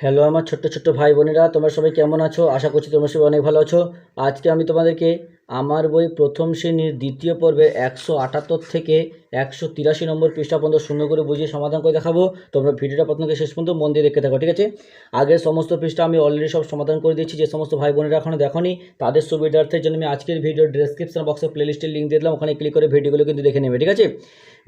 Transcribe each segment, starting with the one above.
Hello আমার ছোট্ট ছোট্ট ভাই বোনেরা, তোমরা সবাই কেমন আছো? আশা করছি তোমরা সবাই অনেক ভালো আছো। আজকে আমি তোমাদেরকে আমার বই প্রথম শ্রেণির দ্বিতীয় পর্বে একশো আটাত্তর থেকে একশো তিরাশি নম্বর পৃষ্ঠা পর্যন্ত সুন্দর করে বুঝিয়ে সমাধান করে দেখাবো। তোমরা ভিডিওটা প্রথম শেষ পর্যন্ত মন দিয়ে দেখতে থাকো, ঠিক আছে? আগের সমস্ত পৃষ্ঠা আমি অলরেডি সব সমাধান করে দিয়েছি। যে সমস্ত ভাই বোনেরা এখনও দেখোনি, তাদের সুবিধার্থের জন্য আমি আজকের ভিডিও ডেসক্রিপশন বক্সে প্লেলিস্টের লিঙ্ক দিয়ে দিলাম। ওখানে ক্লিক করে ভিডিওগুলো কিন্তু দেখে নেবে, ঠিক আছে?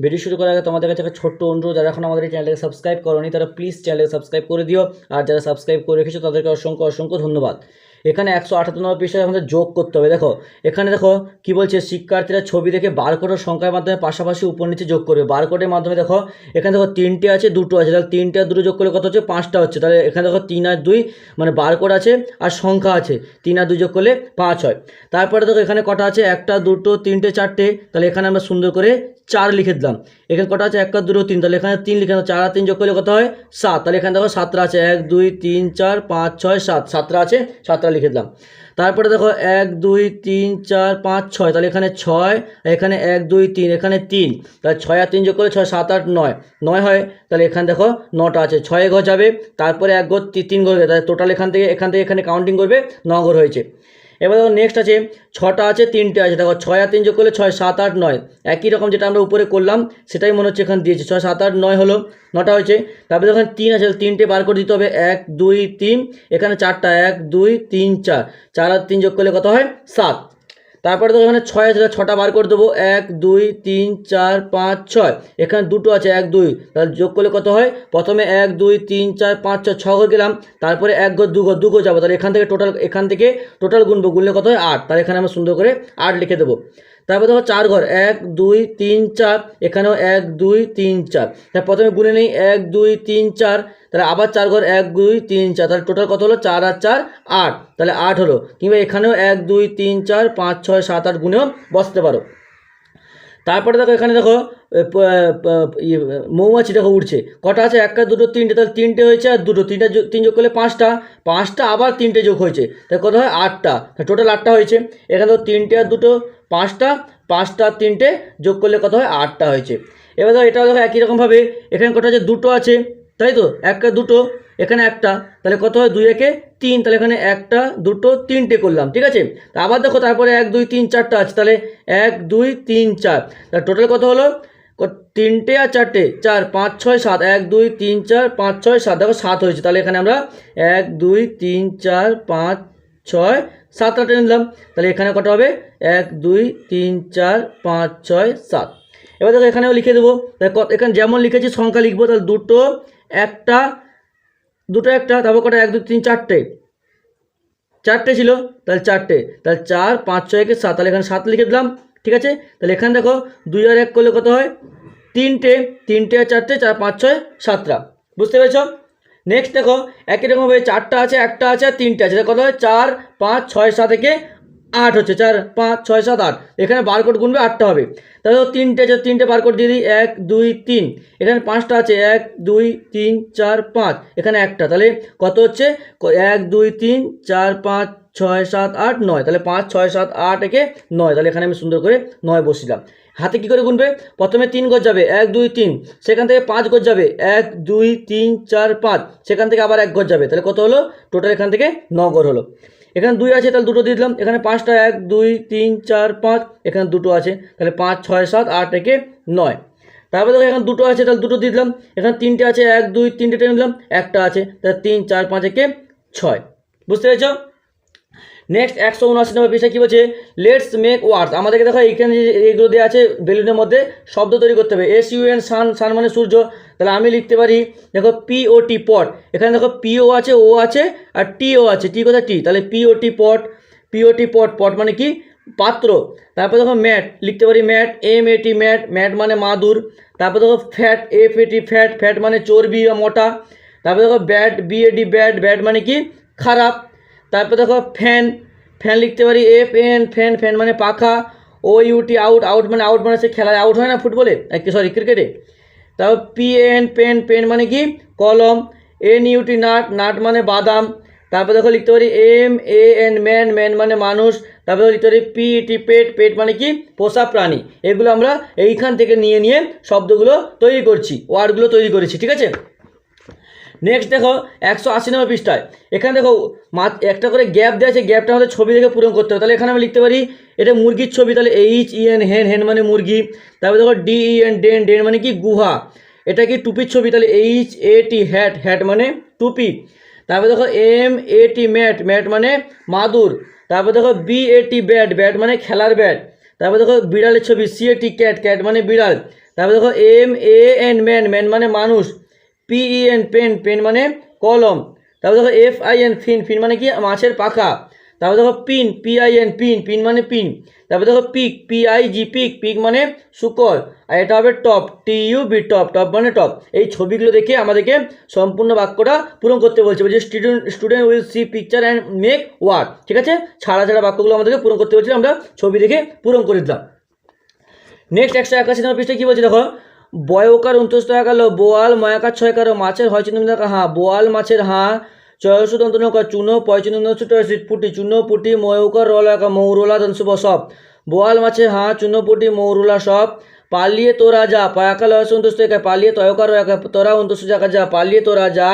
ভিডিও শুরু করার আগে তোমাদের কাছে একটা ছোট্ট অনুরোধ, যারা এখন আমাদের চ্যানেলকে সাবস্ক্রাইব করোনি, তারা প্লিজ চ্যানেলকে সাবস্ক্রাইব করে দিও। আর যারা সাবস্ক্রাইব করে রেখেছো, তাদেরকে অসংখ্য অসংখ্য ধন্যবাদ। এখানে একশো আটাত্তর নম্বর পৃষ্ঠায় আমাদের যোগ করতে হবে। দেখো, এখানে দেখো কি বলছে? শিক্ষার্থীরা ছবি দেখে বারকোড ও সংখ্যার মাধ্যমে পাশাপাশি উপর নিচে যোগ করবে। বারকোডের মাধ্যমে দেখো, এখানে দেখো তিনটে আছে, দুটো আছে। তাহলে তিনটে আর দুটো যোগ করলে কত হচ্ছে? পাঁচটা হচ্ছে। তাহলে এখানে দেখো তিন আর দুই মানে বারকোড আছে আর সংখ্যা আছে। তিন আর দুই যোগ করলে পাঁচ হয়। তারপরে দেখো এখানে কটা আছে? একটা, দুটো, তিনটে, চারটে। তাহলে এখানে আমরা সুন্দর করে চার লিখে দিলাম। এখানে কটা আছে? একটা, দুটো, তিন। তাহলে এখানে তিন লিখে চার আর তিন যোগ করলে কত হয়? সাত। তাহলে এখানে দেখো সাতটা আছে। এক, দুই, তিন, চার, পাঁচ, ছয়, সাত। সাতটা আছে? সাতটা লিখে দিলাম। তারপরে দেখো এক, দুই, তিন, চার, পাঁচ, ছয়। তাহলে এখানে ছয় এখানে এক, দুই, তিন, এখানে তিন। তাহলে ছয় আর তিন যোগ করলে ছয়, সাত, আট, নয়। নয় হয়, তাহলে এখানে দেখো নটা আছে। ছয় ঘর যাবে, তারপরে এক ঘর তিন ঘর তাহলে টোটাল এখান থেকে এখান থেকে এখানে কাউন্টিং করবে, ন ঘর হয়েছে। এবার দেখো নেক্সট আছে, ছটা আছে, তিনটে আছে। দেখো, ছয় আর তিন যোগ করলে ছয়, সাত, আট, নয়। একই রকম যেটা আমরা উপরে করলাম, সেটাই মনে হচ্ছে এখানে দিয়েছে। ছয়, সাত, আট, নয় হলো, নটা হয়েছে। তারপরে যখন তিন আছে তিনটে বার করে দিতে হবে। এক, দুই, তিন। এখানে চারটা, এক, দুই, তিন, চার। চার আর তিন যোগ করলে কত হয়? সাত। তারপরে দেখো এখানে ছয় আছে, ছটা বার করে দেবো। এক, দুই, তিন, চার, পাঁচ, ছয়। এখানে দুটো আছে, এক, দুই। তাহলে যোগ করলে কত হয়? প্রথমে এক, দুই, তিন, চার, পাঁচ, ছয় ছ ঘর গেলাম। তারপরে এক ঘর, দু ঘর দু ঘর যাব। তাহলে এখান থেকে টোটাল এখান থেকে টোটাল গুনবো গুনলে কত হয়? আট। তাহলে এখানে আমরা সুন্দর করে আট লিখে দেবো। তারপর দেখো চার ঘর, এক, দুই, তিন, চার, এখানেও এক, দুই, তিন, চার। তাহলে প্রথমে গুনে নেই, এক, দুই, তিন, চার, তাহলে আবার চার ঘর, এক, দুই, তিন, চার, তাহলে টোটাল কত হলো? চার আর চার, আট। তাহলে আট হলো, কিংবা এখানেও এক, দুই, তিন, চার, পাঁচ, ছয়, সাত, আট গুনেও বসতে পারো। তারপরে দেখো এখানে দেখো ইয়ে, মৌমাছি দেখো উঠছে কটা আছে? একটা দুটো তিনটে। তাহলে তিনটে হয়েছে আর দুটো। তিনটা তিন যোগ করলে পাঁচটা। পাঁচটা আবার তিনটে যোগ হয়েছে। তাহলে কত হয়? আটটা। টোটাল আটটা হয়েছে। এখানে দেখো তিনটে আর দুটো পাঁচটা। পাঁচটা তিনটে যোগ করলে কত হয়? আটটা হয়েছে। এবার দেখো এটাও দেখো একই রকমভাবে। এখানে কটা আছে? দুটো আছে। তাই তো? একটা দুটো। এখানে একটা, তাহলে কত হয়? দুই একে তিন, তাহলে এখানে একটা, দুটো, তিনটে করলাম, ঠিক আছে? আবার দেখো, তারপরে এক, দুই, তিন, চারটা আছে, তাহলে এক, দুই, তিন, চার তাহলে টোটাল কত হলো? তিনটে আর চারটে, চার, পাঁচ, ছয়, সাত, এক, দুই, তিন, চার, পাঁচ, ছয়, সাত, দেখো, সাত হয়েছে, তাহলে এখানে আমরা এক, দুই, তিন, চার, পাঁচ, ছয়, সাত আটে নিলাম, তাহলে এখানে কত হবে? এক, দুই, তিন, চার, পাঁচ, ছয়, সাত। এবার দেখো, এখানেও লিখে দেবো এখানে যেমন লিখেছি সংখ্যা লিখব, তাহলে দুটো, একটা দুটো একটা, তারপর কটা? এক দু তিন, চারটে। চারটে ছিল, তাহলে চারটে। তাহলে চার, পাঁচ, ছয়, একে সাত। তাহলে এখানে সাত লিখে দিলাম, ঠিক আছে? তাহলে এখানে দেখো, দুই আর এক করলে কত হয়? তিনটে। তিনটে আর চারটে, চার, পাঁচ, ছয়, সাতটা। বুঝতে পেরেছ? নেক্সট দেখো, একই রকমভাবে চারটা আছে, একটা আছে, আর তিনটে আছে। কত হয়? চার, পাঁচ, ছয়, সাত, একে আট হচ্ছে চার, পাঁচ, ছয়, সাত, আট। এখানে বারকোড গুনবে আটটা হবে। তাহলে তিনটে আছে তিনটে বারকোড দিয়ে দিই, এক, দুই, তিন। এখানে পাঁচটা আছে, এক, দুই, তিন, চার, পাঁচ। এখানে একটা। তাহলে কত হচ্ছে? এক, দুই, তিন, চার, পাঁচ, ছয়, সাত, আট, নয়। তাহলে পাঁচ, ছয়, সাত, আট, একে নয়। তাহলে এখানে আমি সুন্দর করে নয় বসিলাম। হাতে কী করে গুনবে? প্রথমে তিন গজ যাবে, এক, দুই, তিন। সেখান থেকে পাঁচ গজ যাবে, এক, দুই, তিন, চার, পাঁচ। সেখান থেকে আবার এক গজ যাবে। তাহলে কত হলো? টোটাল এখান থেকে ন গড় হলো। এখানে দুই আছে, তাহলে দুটো দিয়ে দিলাম। এখানে পাঁচটা, এক, দুই, তিন, চার, পাঁচ, এখানে দুটো আছে। তাহলে পাঁচ, ছয়, সাত, আট, একে নয়। তারপরে দেখো এখানে দুটো আছে, তাহলে দুটো দিয়ে দিলাম। এখানে তিনটে আছে, এক, দুই, তিনটে টেনে দিলাম একটা আছে, তাহলে তিন, চার, পাঁচ, একে ছয়। বুঝতে পেরেছ? নেক্সট একশো উনআশি নম্বর পৃষ্ঠা কী বলছে? লেটস মেক ওয়ার্ডস আমাদেরকে দেখো, এইখানে এগুলো দেওয়া আছে বেলুনের মধ্যে শব্দ তৈরি করতে হবে। S U N sun sun মানে সূর্য। তাহলে আমি লিখতে পারি, দেখো পি ও টি পট এখানে দেখো পিও আছে ও আছে, আর টিও আছে। টি কোথায়? টি তাহলে পি ও টি পট পিও টি পট পট মানে কি? পাত্র। তারপর দেখো ম্যাট লিখতে পারি mat M A T mat mat মানে মাদুর। তারপর দেখো fat F A T fat fat মানে চর্বি বা মোটা। তারপর দেখো bat B A bat bat মানে কি? খারাপ। তারপর দেখো ফ্যান ফ্যান লিখতে পারি এফ এন ফ্যান ফ্যান মানে পাখা O U T out out মানে আউট মানে সে খেলায় আউট হয় না ফুটবলে সরি ক্রিকেটে তারপর পি এন পেন পেন মানে কি? কলম এন ইউটি নাট নাট মানে বাদাম। তারপর দেখো লিখতে পারি M A N man man মানে মানুষ। তারপর লিখতে পারি পি টি পেট পেট মানে কি? পোষা প্রাণী। এগুলো আমরা এইখান থেকে নিয়ে নিয়ে শব্দগুলো তৈরি করছি ওয়ার্ডগুলো তৈরি করেছি, ঠিক আছে? নেক্সট দেখো, একশো আশি নম্বর পৃষ্ঠায়। এখানে দেখো একটা করে গ্যাপ দেওয়া আছে, গ্যাপটা আমাদের ছবি দেখে পূরণ করতে হবে। তাহলে এখানে আমি লিখতে পারি, এটা মুরগির ছবি, তাহলে এইচ ই এন হেন হেন মানে মুরগি। তারপরে দেখো D E N den den মানে কি গুহা। এটা কি টুপির ছবি, তাহলে H A T hat hat মানে টুপি। তারপরে দেখো M A T mat mat মানে মাদুর। তারপর দেখো B A T bat bat মানে খেলার ব্যাট তারপর দেখো, বিড়ালের ছবি C A T cat cat মানে বিড়াল। তারপর দেখো M A N man man মানে মানুষ। P E N pen pen মানে কলম। তারপর দেখো F I N fin fin মানে কি? মাছের পাখা। তারপর দেখো pin P I N pin pin মানে পিন তারপর দেখো pig P I G pig pig মানে শুকর। আর এটা হবে top T U B top top মানে টপ এই ছবিগুলো দেখে আমাদেরকে সম্পূর্ণ বাক্যটা পূরণ করতে বলছে। বলছে student student will see picture and make word ঠিক আছে? ছাড়া ছাড়া বাক্যগুলো আমাদেরকে পূরণ করতে বলছিল, আমরা ছবি দেখে পূরণ করে দিলাম। নেক্সট একশো একাশি নম্বর পৃষ্ঠায় কী বলছে দেখো? বয়কার উনত্রিশ টাকা গেল, বোয়াল ময়াকার ছয় কারও মাছের হয় চিহ্ন দেখা হাঁ বোয়াল মাছের হাঁ চয়সু দন্ত নৌকা চুনো পয় চিহ্ন পুটি চুনো পুটি, ময়ৌকার রলা একা, মৌরলা দংশ সব বোয়াল মাছের হাঁ চুনো পুটি, মৌরুলা সব। পালিয়ে তোরা যা পায়াকা লয়স উনত্রিশ টাকা পালিয়ে তয়কার তোরা উনত্রিশ টাকা যা, পালিয়ে তোরা যা।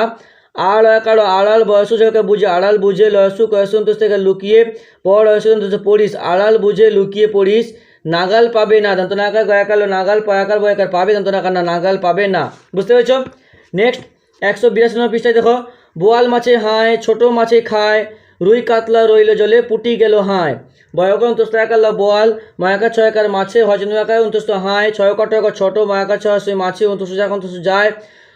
আড় একাড় আড়াল বয়সু জায়গা বুঝে, আড়াল বুঝে লয়সু কয়সু উনত্রিশ থেকে লুকিয়ে পড় লয়সু উনত্রিশ পড়িস, আড়াল বুঝে লুকিয়ে পড়িস। নাগাল পাবে না দন্ত নাগাল গয়াকাল, নাগাল পয়াকাল বয়াকাল পাবে দন্ত নাগাল না, নাগাল পাবে না। বুঝতে পেরেছ? নেক্সট একশো বিরাশি নম্বর পৃষ্ঠায় দেখো। বোয়াল মাছে হায়, ছোট মাছে খায়, রুই কাতলা রইল জলে, পুটি গেল হায়। বয়ক অন্তস্থ একাল বোয়াল মায়াকা ছয়কার মাছে হজন একায় অন্তস্থ হায়। ছয় কটক ছোট মায়াকা ছয় সে মাছে অন্তস্থ, যাক অন্তস্থ যায়।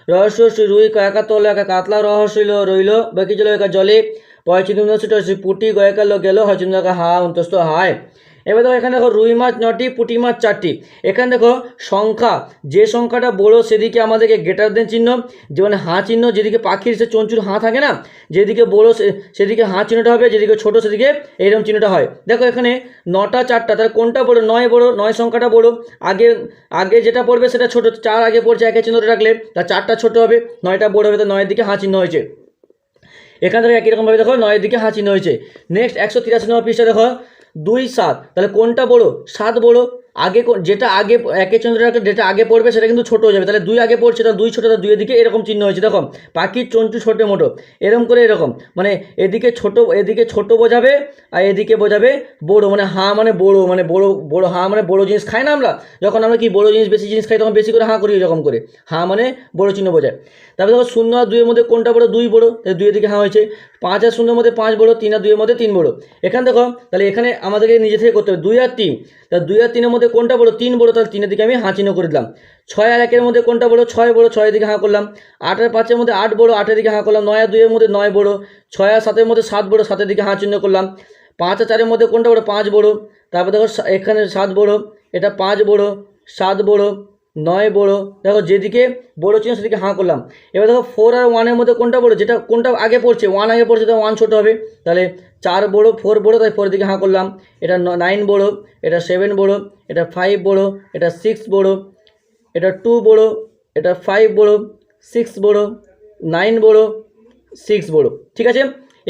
রহস্য রুই কয়াকা তল একা কাতলা রহস্য রইল, বাকি জল একা জলে। পয়চিন্দু পুটি গয়কাল গেল হজন একা হা, অন্তস্থ হায়। এবার দেখো, এখানে দেখো, রুই মাছ নটি, পুঁটি মাছ চারটি। এখানে দেখো, সংখ্যা, যে সংখ্যাটা বড় সেদিকে আমাদেরকে গ্রেটার দেন চিহ্ন যেমন হাঁ চিহ্ন, যেদিকে পাখির সে চঞ্চুর হাঁ থাকে না, যেদিকে বড় সেদিকে হাঁ চিহ্নটা হবে, যেদিকে ছোট সেদিকে এইরকম চিহ্নটা হয়। দেখো, এখানে নটা, চারটা, তাহলে কোনটা বড়? নয় বড়, নয় সংখ্যাটা বড়। আগে আগে যেটা পড়বে সেটা ছোট, চার আগে পড়ছে, একে চিহ্নটা রাখলে তার চারটা ছোট হবে, নয়টা বড় হবে, তো নয়ের দিকে হাঁ চিহ্ন হয়েছে। এখান থেকে একই রকমভাবে দেখো, নয়ের দিকে হাঁ চিহ্ন হয়েছে। নেক্সট একশো তিরাশি নম্বর পৃষ্ঠা দেখো দুই সাত। তাহলে কোনটা বড়? সাত বড়। আগে যেটা আগে একে চন্দ্রটা যেটা আগে পড়বে সেটা কিন্তু ছোটো হয়ে যাবে। তাহলে দুই আগে পড়ছে, তাহলে দুই ছোটো, তাহলে দুইয়ের দিকে এরকম চিহ্ন হয়েছে। দেখো পাখির চঞ্চু ছোটো, মোটো এরকম করে এরকম। মানে এদিকে ছোট এদিকে ছোট বোঝাবে আর এদিকে বোঝাবে বড়। মানে হাঁ মানে বড় মানে বড় বড় হাঁ মানে বড় জিনিস খাই না আমরা? যখন আমরা কি বড় জিনিস, বেশি জিনিস খাই, তখন বেশি করে হাঁ করি এরকম করে। হাঁ মানে বড় চিহ্ন বোঝায়। তারপরে দেখো, শূন্য আর দুইয়ের মধ্যে কোনটা বড়? দুই বড়। তাহলে দুইয়ের দিকে হাঁ হয়েছে। পাঁচ আর শূন্যের মধ্যে পাঁচ বড়, তিন আর দুইয়ের মধ্যে তিন বড়। এখানে দেখো, তাহলে এখানে আমাদেরকে নিজে থেকে করতে হবে। দুই আর তিন। তাহলে দুই আর তিনের মধ্যে কোনটা বড় তিন বড় তাহলে তিনের দিকে আমি হাঁ চিহ্ন করে দিলাম। ছয় আর একের মধ্যে কোনটা বড় ছয় বড় ছয়ের দিকে হাঁ করলাম। আট আর পাঁচের মধ্যে আট বড় আটের দিকে হাঁ করলাম। নয় আর দুইয়ের মধ্যে নয় বড় ছয় আর সাতের মধ্যে সাত বড় সাতের দিকে হাঁ চিহ্ন করলাম। পাঁচ আর চারের মধ্যে কোনটা বড়ো পাঁচ বড় তারপর দেখো এখানে সাত বড় এটা পাঁচ বড় সাত বড় নয় বড়। দেখো যেদিকে বড়ো চিহ্ন সেদিকে হাঁ করলাম। এবার দেখো ফোর আর ওয়ানের মধ্যে কোনটা বড়ো? যেটা কোনটা আগে পড়ছে ওয়ান আগে পড়ছে তো ওয়ান ছোটো হবে। তাহলে চার বড় ফোর বড়, তাই ফোরের দিকে হাঁ করলাম। এটা নাইন বড়, এটা সেভেন বড়, এটা ফাইভ বড়, এটা সিক্স বড়, এটা টু বড়, এটা ফাইভ বড় সিক্স বড় নাইন বড় সিক্স বড়। ঠিক আছে?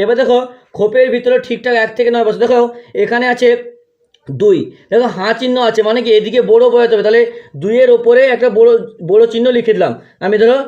এবার দেখো খোপের ভিতরে ঠিকঠাক এক থেকে নয় বছর। দেখো, এখানে আছে দুই। দেখো, হাঁ চিহ্ন আছে মানে কি এদিকে বড়ো বোঝাতে হবে। তাহলে দুইয়ের ওপরে একটা বড় বড় চিহ্ন লিখে দিলাম। আমি ধরো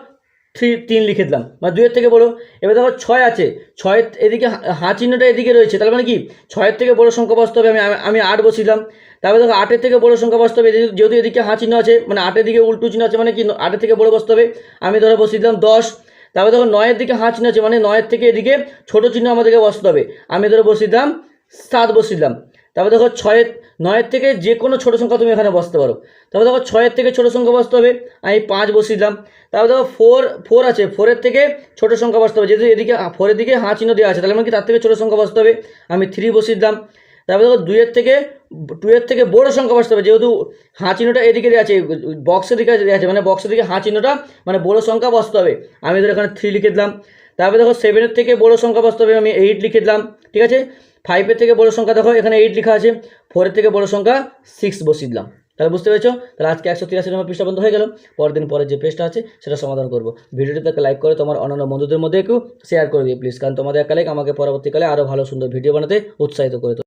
থ্রি, তিন লিখে দিলাম মানে দুইয়ের থেকে বড়ো। এবার দেখো, ছয় আছে। ছয়ের এদিকে হা- চিহ্নটা এদিকে রয়েছে। তাহলে মানে কি? ছয়ের থেকে বড় সংখ্যা বসতে হবে। আমি আমি আট বসিলাম তারপরে দেখো, আটের থেকে বড় সংখ্যা বসতে হবে। যেহেতু- যেহেতু এদিকে হাঁ চিহ্ন আছে মানে আটের দিকে উল্টো চিহ্ন আছে মানে কি আটের থেকে বড় বসতে হবে। আমি ধরো বসিয়ে দিলাম দশ। তারপরে দেখো, নয়ের দিকে হাঁ চিহ্ন আছে মানে নয়ের থেকে এদিকে ছোট চিহ্ন আমাদেরকে বসতে হবে। আমি ধরো বসিয়ে দিলাম সাত বসিয়ে দিলাম। তারপর দেখো ছয়ের নয়ের থেকে যে কোনো ছোটো সংখ্যা তুমি এখানে বসতে পারো। তারপর দেখো ছয়ের থেকে ছোটো সংখ্যা বসতে হবে, আমি পাঁচ বসিয়ে দিলাম। তারপর দেখো ফোর ফোর আছে, ফোরের থেকে ছোটো সংখ্যা বসতে হবে। যেহেতু এদিকে ফোরের দিকে হাঁ চিহ্ন দেওয়া আছে, তাহলে মানে কি তার থেকে ছোটো সংখ্যা বসতে হবে, আমি থ্রি বসিয়ে দিলাম। তারপর দেখো দুইয়ের থেকে টুয়ের থেকে বড় সংখ্যা বসতে হবে, যেহেতু হাঁ চিহ্নটা এদিকে দেওয়া আছে বক্সের দিকে দেওয়া আছে মানে বক্সের দিকে হাঁ চিহ্নটা মানে বড় সংখ্যা বসতে হবে। আমি ধর এখানে থ্রি লিখে দিলাম। তারপরে দেখো সেভেনের থেকে বড় সংখ্যা বসতে হবে, আমি এইট লিখে দিলাম, ঠিক আছে? ফাইভের থেকে বড় সংখ্যা দেখো, এখানে এইট লেখা আছে ফোরের থেকে বড় সংখ্যা সিক্স বসিয়ে দিলাম। তাহলে বুঝতে পেরেছ? তাহলে আজকে একশো তিরাশি নম্বর পৃষ্ঠা বন্ধ হয়ে গেল। পরের দিন পরের যে পেজটা আছে, সেটা সমাধান করব। তাকে লাইক করে তোমার অন্যান্য বন্ধুদের মধ্যে একটু শেয়ার করে দিও প্লিজ কারণ তোমাদের একটা লাইক আমাকে পরবর্তীকালে আরও ভালো সুন্দর ভিডিও বানাতে উৎসাহিত করে।